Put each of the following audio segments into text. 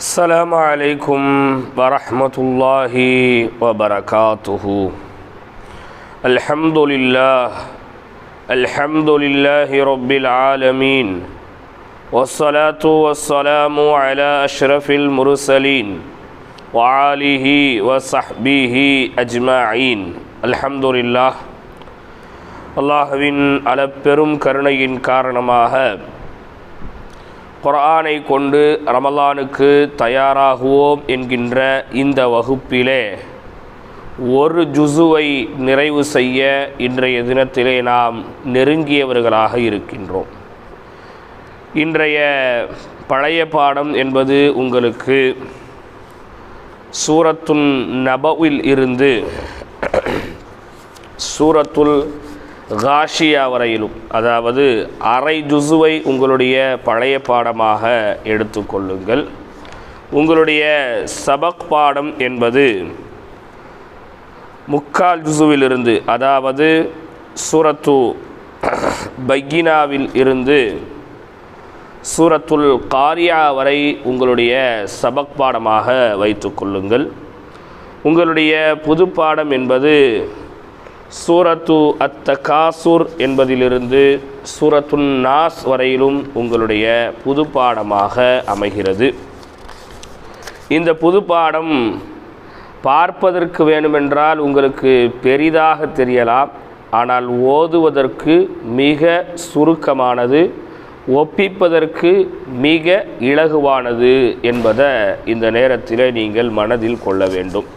السلام عليكم ورحمة الله وبركاته الحمد لله الحمد لله رب العالمين والصلاة والسلام على أشرف المرسلين وعاله وصحبه أجمعين الحمد لله அல்லாஹுவின் அளப்பெரும் கருணையின் காரணமாக குரானை கொண்டு ரமலானுக்கு தயாராகுவோம் என்கின்ற இந்த வகுப்பிலே ஒரு ஜுசுவை நிறைவு செய்ய இன்றைய தினத்திலே நாம் நெருங்கியவர்களாக இருக்கின்றோம். இன்றைய பழைய பாடம் என்பது உங்களுக்கு சூரத்துன் நபவில் இருந்து சூரத்துல் காஷியா வரையிலும் அதாவது அரை ஜுசுவை உங்களுடைய பழைய பாடமாக எடுத்துக்கொள்ளுங்கள். உங்களுடைய சபக் பாடம் என்பது முக்கால் ஜுசுவிலிருந்து அதாவது சூரத்து பைகினாவில் இருந்து சூரத்துல் காரியா வரை உங்களுடைய சபக் பாடமாக வைத்துக்கொள்ளுங்கள் உங்களுடைய புது பாடம் என்பது சூரத்து அத்த காசூர் என்பதிலிருந்து சூரத்துன் நாஸ் வரையிலும் உங்களுடைய புது பாடமாக அமைகிறது. இந்த புது பாடம் பார்ப்பதற்கு வேண்டுமென்றால் உங்களுக்கு பெரிதாக தெரியலாம். ஆனால் ஓதுவதற்கு மிக சுருக்கமானது ஒப்பிப்பதற்கு மிக இலகுவானது என்பதை இந்த நேரத்தில் நீங்கள் மனதில் கொள்ள வேண்டும்.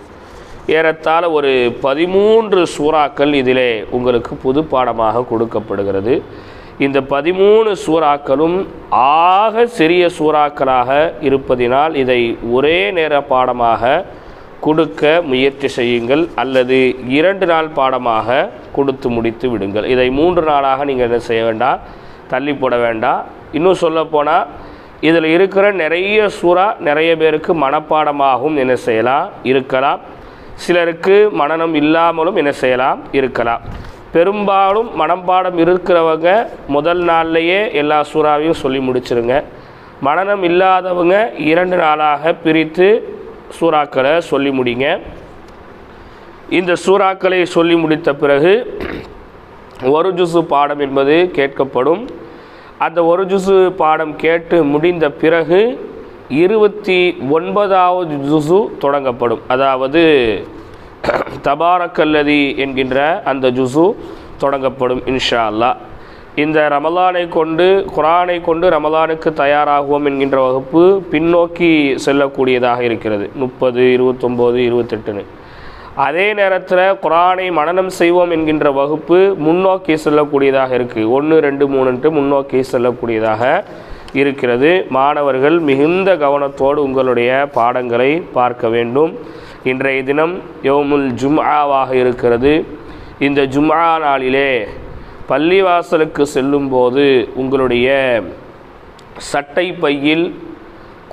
ஏறத்தாழ ஒரு பதிமூன்று சூறாக்கள் இதிலே உங்களுக்கு புது பாடமாக கொடுக்கப்படுகிறது. இந்த பதிமூணு சூறாக்களும் ஆக சிறிய சூறாக்களாக இருப்பதினால் இதை ஒரே நேர பாடமாக கொடுக்க முயற்சி செய்யுங்கள். அல்லது இரண்டு நாள் பாடமாக கொடுத்து முடித்து விடுங்கள். இதை மூன்று நாளாக நீங்கள் என்ன செய்ய வேண்டாம் தள்ளி போட வேண்டாம் இன்னும் சொல்லப்போனால் இதில் இருக்கிற நிறைய சூறா நிறைய பேருக்கு மனப்பாடமாகவும் என்ன செய்யலாம் இருக்கலாம். சிலருக்கு மனநம் இல்லாமலும் என்ன செய்யலாம்? இருக்கலாம். பெரும்பாலும் மனப்பாடம் இருக்கிறவங்க முதல் நாள்லையே எல்லா சூறாவையும் சொல்லி முடிச்சிருங்க. மனநம் இல்லாதவங்க இரண்டு நாளாக பிரித்து சூறாக்களை சொல்லி முடிங்க. இந்த சூறாக்களை சொல்லி முடித்த பிறகு ஒரு ஜுசு பாடம் என்பது கேட்கப்படும். அந்த ஒரு ஜுசு பாடம் கேட்டு முடிந்த பிறகு இருபத்தி ஒன்பதாவது ஜுசு தொடங்கப்படும். அதாவது தபாரக்கல்லதி என்கின்ற அந்த ஜுசு தொடங்கப்படும் இன்ஷா அல்லா இந்த ரமலானை கொண்டு குரானை கொண்டு ரமலானுக்கு தயாராகுவோம் என்கின்ற வகுப்பு பின்னோக்கி செல்லக்கூடியதாக இருக்கிறது. முப்பது இருபத்தொம்போது இருபத்தெட்டுன்னு. அதே நேரத்தில் குரானை மனனம் செய்வோம் என்கின்ற வகுப்பு முன்னோக்கி செல்லக்கூடியதாக இருக்குது ஒன்று ரெண்டு மூணுன்ட்டு முன்னோக்கி செல்லக்கூடியதாக இருக்கிறது. மாணவர்கள் மிகுந்த கவனத்தோடு உங்களுடைய பாடங்களை பார்க்க வேண்டும். இன்றைய தினம் யோமுல் ஜும்ஆவாக இருக்கிறது. இந்த ஜும்ஆ நாளிலே பள்ளிவாசலுக்கு செல்லும்போது உங்களுடைய சட்டை பையில்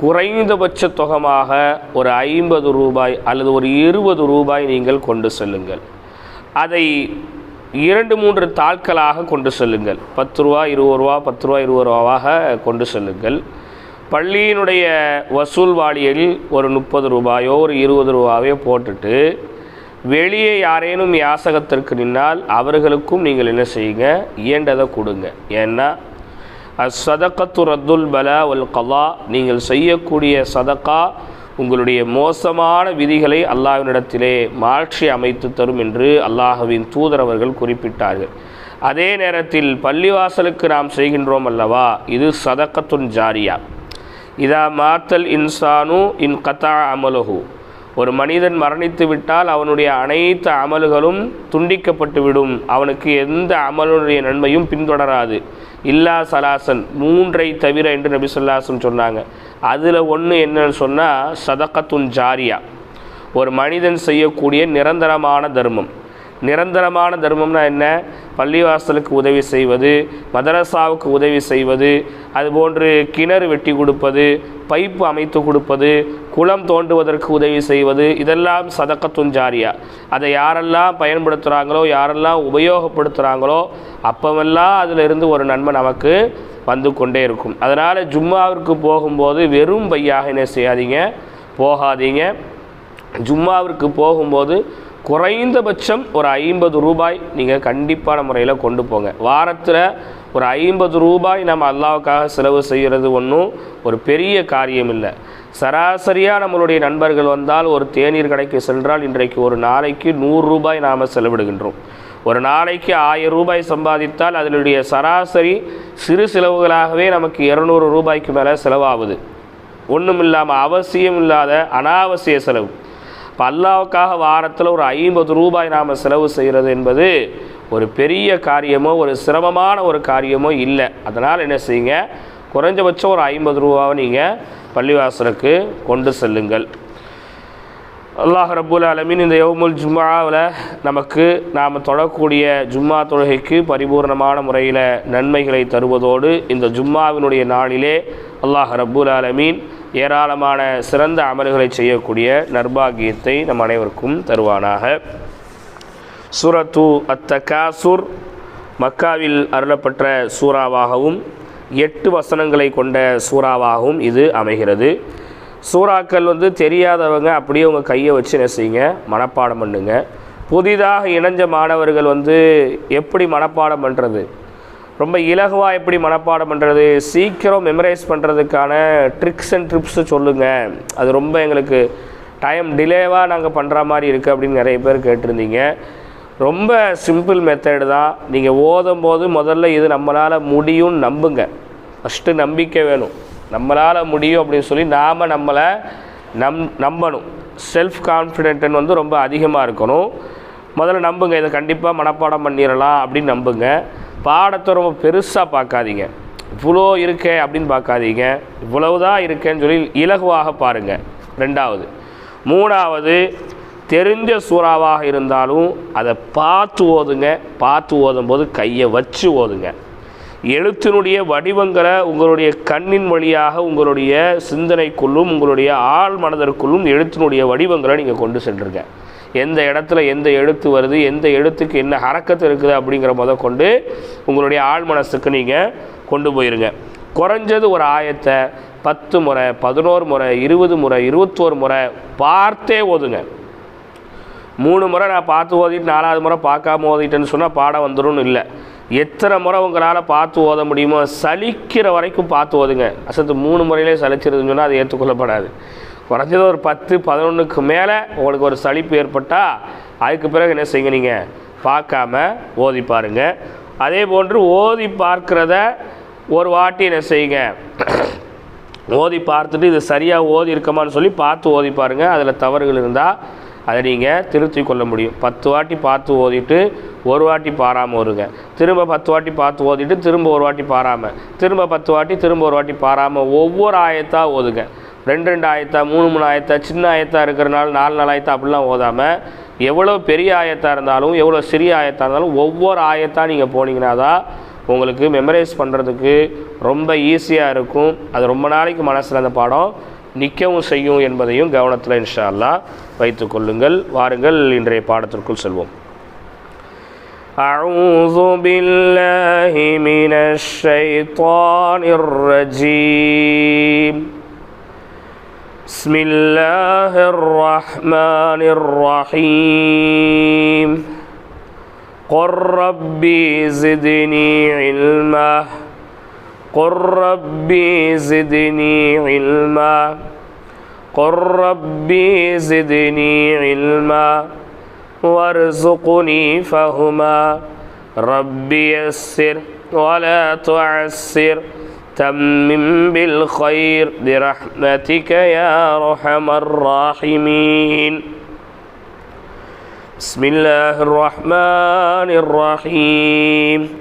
குறைந்தபட்ச தொகமாக ஒரு ஐம்பது ரூபாய் அல்லது ஒரு இருபது ரூபாய் நீங்கள் கொண்டு செல்லுங்கள். அதை இரண்டு மூன்று தாட்களாக கொண்டு செல்லுங்கள். பத்து ரூபா இருபது ரூபா பத்து ரூபா இருபது ரூபாவாக கொண்டு செல்லுங்கள். பள்ளியினுடைய வசூல் வாளியில் ஒரு முப்பது ரூபாயோ ஒரு இருபது ரூபாயோ போட்டுட்டு வெளியே யாரேனும் யாசகத்திற்கு நின்னால் அவர்களுக்கும் நீங்கள் என்ன செய்யுங்க? இயண்டதை கொடுங்க. ஏன்னா அசதக்கத்து ரத்துல் பல ஒல் கலா நீங்கள் செய்யக்கூடிய சதக்கா உங்களுடைய மோசமான விதிகளை அல்லாஹ்வினிடத்திலே மாற்றி அமைத்து தரும் என்று அல்லாஹுவின் தூதரவர்கள் குறிப்பிட்டார்கள். அதே நேரத்தில் பள்ளிவாசலுக்கு நாம் செய்கின்றோம் அல்லவா? இது சதக்கத்துன் ஜாரியா. இதா மாத்தல் இன்சானு இன் கதா அமலுஹு. ஒரு மனிதன் மரணித்து விட்டால் அவனுடைய அனைத்து அமல்களும் துண்டிக்கப்பட்டு விடும் அவனுக்கு எந்த அமலுடைய நன்மையும் பின்தொடராது. இல்லா சலாசன் மூன்றை தவிர என்று நபி சொல்லாசன் சொன்னாங்க. அதில் ஒன்று என்னன்னு சொன்னால் சதக்கத்துன் ஜாரியா. ஒரு மனிதன் செய்யக்கூடிய நிரந்தரமான தர்மம். நிரந்தரமான தர்மம்னா என்ன? பள்ளிவாசலுக்கு உதவி செய்வது மதரசாவுக்கு உதவி செய்வது அதுபோன்று கிணறு வெட்டி கொடுப்பது பைப்பு அமைத்து கொடுப்பது குளம் தோண்டுவதற்கு உதவி செய்வது இதெல்லாம் சதக்கத்துன் ஜாரியா. அதை யாரெல்லாம் பயன்படுத்துகிறாங்களோ யாரெல்லாம் உபயோகப்படுத்துகிறாங்களோ அப்போவெல்லாம் அதிலிருந்து ஒரு நன்மை நமக்கு வந்து கொண்டே இருக்கும். அதனால் ஜும்மாவிற்கு போகும்போது வெறும் பையாக என்ன செய்யாதீங்க? போகாதீங்க. ஜும்மாவிற்கு போகும்போது குறைந்தபட்சம் ஒரு ஐம்பது ரூபாய் நீங்கள் கண்டிப்பான முறையில் கொண்டு போங்க. வாரத்தில் ஒரு ஐம்பது ரூபாய் நம்ம அல்லாவுக்காக செலவு செய்கிறது ஒன்றும் ஒரு பெரிய காரியம் இல்லை. சராசரியாக நம்மளுடைய நண்பர்கள் வந்தால் ஒரு தேநீர் கடைக்கு சென்றால் இன்றைக்கு ஒரு நாளைக்கு நூறு ரூபாய் நாம் செலவிடுகின்றோம். ஒரு நாளைக்கு ஆயிரம் ரூபாய் சம்பாதித்தால் அதனுடைய சராசரி சிறு செலவுகளாகவே நமக்கு இரநூறு ரூபாய்க்கு மேலே செலவாகுது. ஒன்றும் இல்லாமல் அவசியம் இல்லாத அனாவசிய செலவு. இப்போ அல்லாவுக்காக வாரத்தில் ஒரு ஐம்பது ரூபாய் நாம் செலவு செய்கிறது என்பது ஒரு பெரிய காரியமோ ஒரு சிரமமான ஒரு காரியமோ இல்லை. அதனால் என்ன செய்யுங்க? குறைஞ்சபட்சம் ஒரு ஐம்பது ரூபாவை நீங்கள் பள்ளிவாசலுக்கு கொண்டு செல்லுங்கள். அல்லாஹ் ரபுல் அலமின் இந்த யோமுல் ஜும்மாவில் நமக்கு நாம் தொழக்கூடிய ஜும்மா தொழுகைக்கு பரிபூர்ணமான முறையில் நன்மைகளை தருவதோடு இந்த ஜும்மாவினுடைய நாளிலே அல்லாஹ் ரபுல் அலமீன் ஏராளமான சிறந்த அமல்களை செய்யக்கூடிய நர்பாகியத்தை நம் அனைவருக்கும் தருவானாக. சூரத்து அத்தகாசுர் மக்காவில் அருளப்பட்ட சூறாவாகவும் எட்டு வசனங்களை கொண்ட சூறாவாகவும் இது அமைகிறது. சூறாக்கள் வந்து தெரியாதவங்க அப்படியே உங்கள் கையை வச்சு என்ன செய்யுங்க மனப்பாடம் பண்ணுங்க. புதிதாக இணைஞ்ச மாணவர்கள் வந்து எப்படி மனப்பாடம் பண்ணுறது ரொம்ப இலகுவாக எப்படி மனப்பாடம் பண்ணுறது சீக்கிரம் மெமரைஸ் பண்ணுறதுக்கான ட்ரிக்ஸ் அண்ட் ட்ரிப்ஸு சொல்லுங்கள் அது ரொம்ப எங்களுக்கு டைம் டிலேவாக நாங்கள் பண்ணுற மாதிரி இருக்குது அப்படின்னு நிறைய பேர் கேட்டிருந்தீங்க. ரொம்ப சிம்பிள் மெத்தடு தான். நீங்கள் ஓதும் போது முதல்ல இது நம்மளால் முடியும்னு நம்புங்க. ஃபஸ்ட்டு நம்பிக்கை வேணும். நம்மளால் முடியும் அப்படின்னு சொல்லி நாம் நம்மளை நம் நம்பணும். செல்ஃப் கான்ஃபிடென்ட்னு வந்து ரொம்ப அதிகமாக இருக்கணும். முதல்ல நம்புங்க இதை கண்டிப்பாக மனப்பாடம் பண்ணிடலாம் அப்படின்னு நம்புங்க. பாடத்தை ரொம்ப பெருசாக பார்க்காதீங்க. இவ்வளோ இருக்கே அப்படின்னு பார்க்காதீங்க. இவ்வளவு தான் இருக்கேன்னு சொல்லி இலகுவாக பாருங்கள் ரெண்டாவது. மூணாவது தெரிஞ்ச சூறாவாக இருந்தாலும் அதை பார்த்து ஓதுங்க. பார்த்து ஓதும்போது கையை வச்சு ஓதுங்க. எழுத்தினுடைய வடிவங்களை உங்களுடைய கண்ணின் வழியாக உங்களுடைய சிந்தனைக்குள்ளும் உங்களுடைய ஆள் மனதிற்குள்ளும் எழுத்தினுடைய வடிவங்களை நீங்கள் கொண்டு சென்றிருக்க எந்த இடத்துல எந்த எழுத்து வருது எந்த எழுத்துக்கு என்ன ஹரக்கத்து இருக்குது அப்படிங்கிற முத கொண்டு உங்களுடைய ஆள் மனசுக்கு நீங்கள் கொண்டு போயிருங்க. குறைஞ்சது ஒரு ஆயத்தை பத்து முறை பதினோரு முறை இருபது முறை இருபத்தோரு முறை பார்த்தே ஓதுங்க. மூணு முறை நான் பார்த்து ஓதிட்டு நாலாவது முறை பார்க்காம ஓதிட்டேன்னு சொன்னால் பாடம் வந்துடும் இல்லை. எத்தனை முறை உங்களால் பார்த்து ஓத முடியுமோ சலிக்கிற வரைக்கும் பார்த்து ஓதுங்க. அசத்து மூணு முறையிலே சலிச்சிருதுன்னு சொன்னால் அது ஏற்றுக்கொள்ளப்படாது குறைஞ்சது ஒரு பத்து பதினொன்றுக்கு மேலே உங்களுக்கு ஒரு சலிப்பு ஏற்பட்டால் அதுக்கு பிறகு என்ன செய்யுங்க நீங்கள் பார்க்காம ஓதி பாருங்க. அதே போன்று ஓதி பார்க்கிறத ஒரு வாட்டி என்ன செய்யுங்க? ஓதி பார்த்துட்டு இது சரியாக ஓதி இருக்கமான்னு சொல்லி பார்த்து ஓதி பாருங்கள் அதில் தவறுகள் இருந்தால் அதை நீங்கள் திருத்தி கொள்ள முடியும். பத்து வாட்டி பார்த்து ஓதிட்டு ஒரு வாட்டி பாராமல் வருங்க திரும்ப பத்து வாட்டி பார்த்து ஓதிட்டு திரும்ப ஒரு வாட்டி பாராமல் திரும்ப பத்து வாட்டி திரும்ப ஒரு வாட்டி பாராமல் ஒவ்வொரு ஆயத்தாக ஓதுங்க. ரெண்டு ரெண்டு ஆயத்தா மூணு மூணு ஆயத்தா சின்ன ஆயத்தாக இருக்கிறனால நாலு நாலு ஆயத்தா அப்படிலாம் ஓதாமல் எவ்வளோ பெரிய ஆயத்தாக இருந்தாலும் எவ்வளோ சிறிய ஆயத்தாக இருந்தாலும் ஒவ்வொரு ஆயத்தாக நீங்கள் போனீங்கன்னா தான் உங்களுக்கு மெமரைஸ் பண்ணுறதுக்கு ரொம்ப ஈஸியாக இருக்கும். அது ரொம்ப நாளைக்கு மனசில் அந்த பாடம் நிற்கவும் செய்யும் என்பதையும் கவனத்தில் இன்ஷா அல்லாஹ் வைத்துக் கொள்ளுங்கள் வாருங்கள் இன்றைய பாடத்திற்குள் செல்வோம் أعوذ بالله من الشيطان الرجيم بسم الله الرحمن الرحيم قل ربي زدني علما قل ربي زدني علما. قل ربي زدني علما. وارزقني فهما. ربي يسر ولا تعسر. تمم بالخير برحمتك يا ارحم الراحمين. بسم الله الرحمن الرحيم.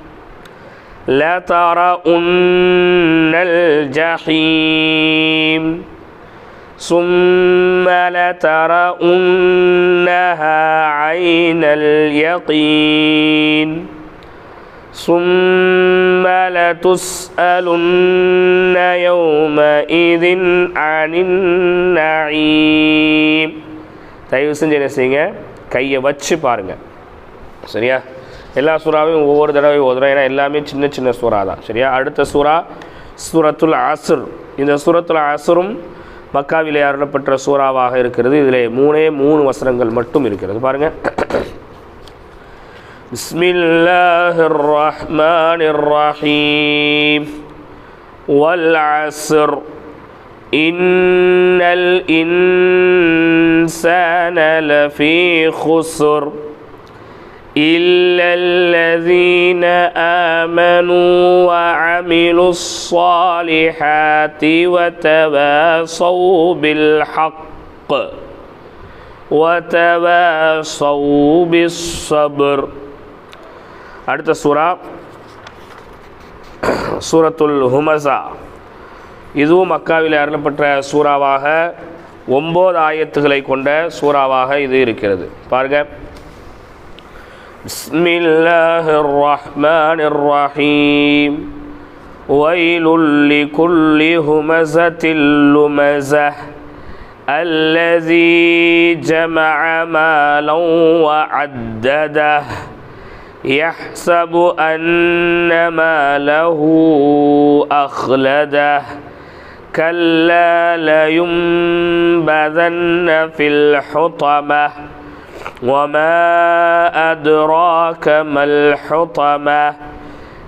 لترؤن الجحيم ثم لترؤنها عين اليقين ثم لتسألن يومئذ عن النعيم தயவு செஞ்சு என்ன செய்யுங்க கையை வச்சு பாருங்க சரியா எல்லா சூறாவையும் ஒவ்வொரு தடவை ஓதுறோம் ஏன்னா எல்லாமே சின்ன சின்ன சூறா தான் சரியா அடுத்த சூறா சூரத்துல் அசுர் இந்த சூரத்துல் அசுரும் மக்காவிலே அருளப்பட்ட சூறாவாக இருக்கிறது இதில் மூணே மூணு வசனங்கள் மட்டும் இருக்கிறது பாருங்க بسم الله الرحمن الرحيم والعصر إن الإنسان لفي خسر إلا الذين آمنوا وعملوا الصالحات وتواصوا بالحق وتواصوا بالصبر அடுத்த சூரா சூரத்துல் ஹுமசா இதுவும் மக்காவில் அருளப்பட்ட சூறாவாக ஒம்பது ஆயத்துகளை கொண்ட சூறாவாக இது இருக்கிறது பாருங்க بسم الله الرحمن الرحيم ويل لكل همزة لمزة الذي جمع مالا وعدده يحسب أن ماله أخلده كلا لينبذن في الحطمة وما أدراك ما الحطمة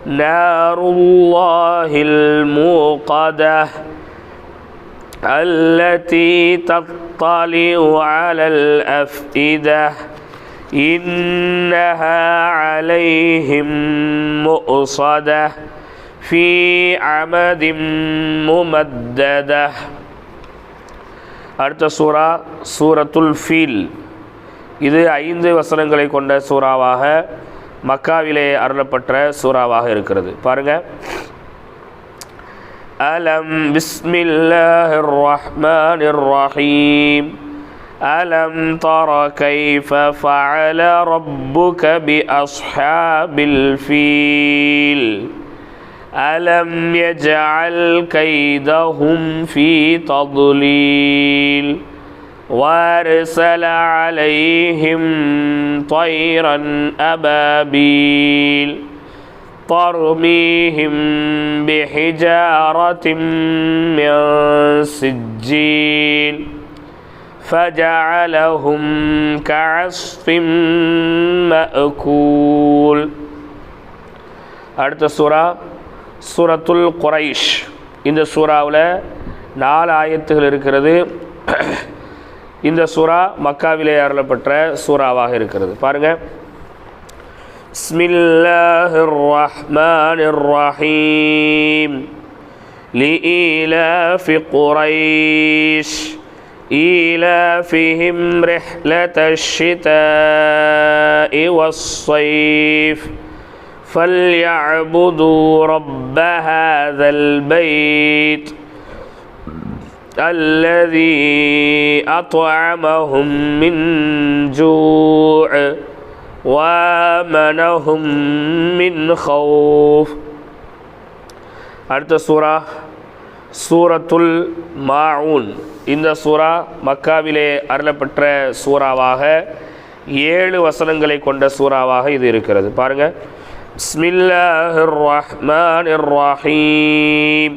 نار الله الموقدة التي تطلع على الأفئدة إنها عليهم مؤصدة في عمد ممددة. أرت سورة سورة الفيل இது ஐந்து வசனங்களை கொண்ட சூறாவாக மக்காவிலே அருளப்பட்ட சூறாவாக இருக்கிறது. பாருங்கள் அலம் பிஸ்மில்லாஹ் ரஹ்மான் ரஹீம் அலம் தர கைஃப ஃபஅல கபி பி அஸ்ஹாபில் ஃபீல். அலம் யஜ்அல் கைதஹும் ஃபீ தகுலீல் وارسل عليهم طيرا أبابيل ترميهم بحجارة من سجيل فجعلهم كعصف مأكول அடுத்த சூரா சூரத்துல் குரைஷ் இந்த சூறாவில் நாலு ஆயத்துகள் இருக்கிறது இந்த சூறா மக்காவிலே அருளப்பட்ட சூறாவாக இருக்கிறது பாருங்க பிஸ்மில்லாஹிர் ரஹ்மானிர் ரஹீம் لإيلاف قريش إيلافهم رحلة الشتاء والصيف فليعبدوا رب هذا البيت الذي أطعمهم من جوع وآمنهم من خوف அடுத்த சூரா சூரத்துல் மாவுன் இந்த சூரா மக்காவிலே அருளப்பெற்ற சூறாவாக ஏழு வசனங்களை கொண்ட சூறாவாக இது இருக்கிறது பாருங்க பிஸ்மில்லாஹிர் ரஹ்மானிர் ரஹீம்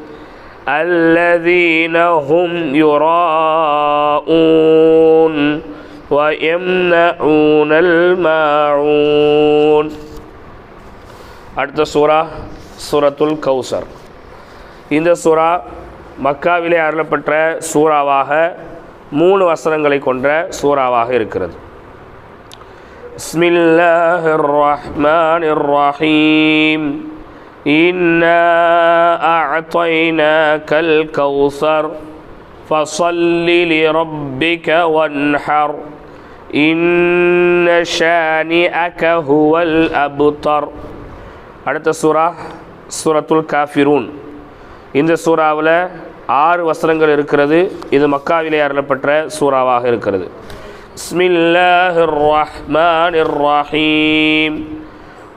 الذين هم يراءون ويمنعون الماعون அடுத்த சூரா சூரத்துல் கௌசர் இந்த சூரா மக்காவிலே அருளப்பட்ட சூறாவாக மூணு வசனங்களை கொண்ட சூறாவாக இருக்கிறது بسم الله الرحمن الرحيم إنا أعطيناك الكوثر فصل لربك وانحر إن شانئك هو الأبتر அடுத்த சூரா சூரத்துல் காஃபிரூன் இந்த சூறாவில் ஆறு வசனங்கள் இருக்கிறது இது மக்காவிலே அருளப்பட்ட சூறாவாக இருக்கிறது بسم الله الرحمن الرحيم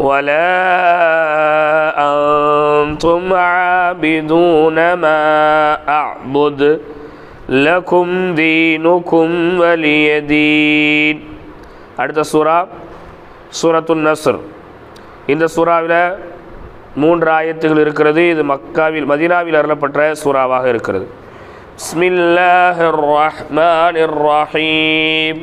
ولا أنتم عابدون ما أعبد لكم دينكم ولي دين அடுத்த சூரா சூரத்துன் நஸ்ர் இந்த சூறாவில் மூன்று ஆயத்துகள் இருக்கிறது இது மக்காவில் மதினாவில் அருளப்பட்ட சூறாவாக இருக்கிறது பிஸ்மில்லாஹிர் ரஹ்மானிர் ரஹீம்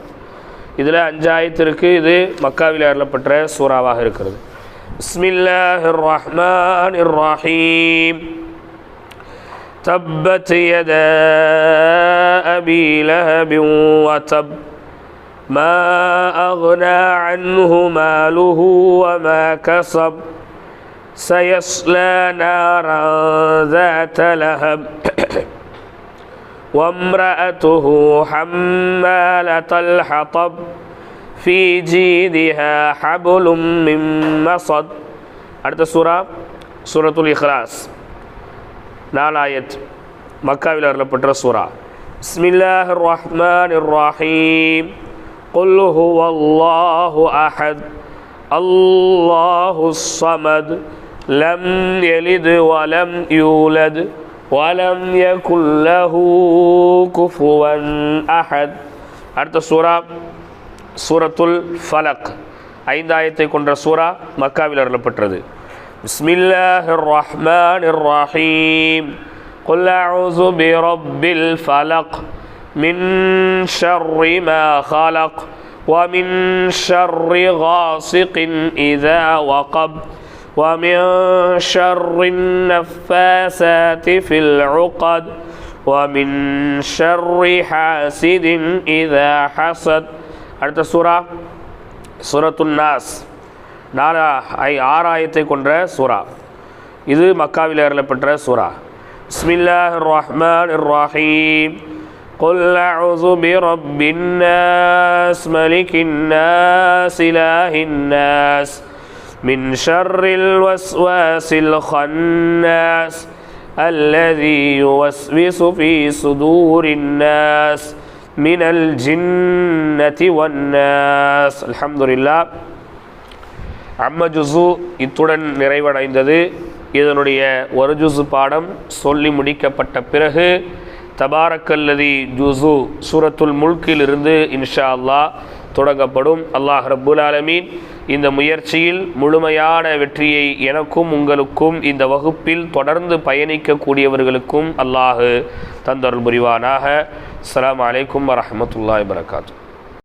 இதில் அஞ்சாயத்திற்கு இது மக்காவில் அருளப்பட்ட சூறாவாக இருக்கிறது பிஸ்மில்லாஹிர் ரஹ்மானிர் ரஹீம் تبت يدا أبي لهب وتب ما أغنى عنه ماله وما كسب سيصلى نارا ذات لهب وامرأته حمالة الحطب في جيدها حبل من مصد அடுத்த சூரா சூரத்துல் இஹ்லாஸ் நாலாயத் மக்காவில் அருளப்பட்ட சூரா பிஸ்மில்லாஹ் ரஹ்மான் ரஹீம் قل هو الله أحد الله الصمد لم يلد ولم يولد ولم يكن له كفوا أحد அடுத்த சூரா சூரத்துல் ஃபலக் ஐந்தாயத்தை கொண்ட சூரா மக்காவில் அருளப்பட்டது பிஸ்மில்லாஹிர் ரஹ்மானிர் ரஹீம் قل أعوذ برب الفلق من شر ما خلق ومن شر غاسق إذا وقب ومن شر النفاسات في العقد ومن شر حاسد إذا حسد அடுத்த சூரா சூரத்துன் நாஸ் நாலா ஐ ஆறாயத்தை கொண்ட சூரா இது மக்காவில் அருளப்பட்ட சூரா பிஸ்மில்லாஹ் ரஹ்மான் ரஹீம் قل أعوذ برب الناس ملك الناس إله الناس من شر الوسواس الخناس الذي يوسوس في صدور الناس من الجنة والناس الحمد لله அம்ம ஜுசு இத்துடன் நிறைவடைந்தது இதனுடைய ஒரு ஜுசு பாடம் சொல்லி முடிக்கப்பட்ட பிறகு தபாரக்கல்லதி ஜுசு சூரத்துல் முல்கிலிருந்து இன்ஷா அல்லாஹ் தொடங்கப்படும் அல்லாஹ் ரப்புல் ஆலமீன் இந்த முயற்சியில் முழுமையான வெற்றியை எனக்கும் உங்களுக்கும் இந்த வகுப்பில் தொடர்ந்து பயணிக்கக்கூடியவர்களுக்கும் அல்லாஹ் தந்தருள் புரிவானாக. அஸ்ஸலாமு அலைக்கும் வரஹ்மத்துல்லாஹி வரகாத்து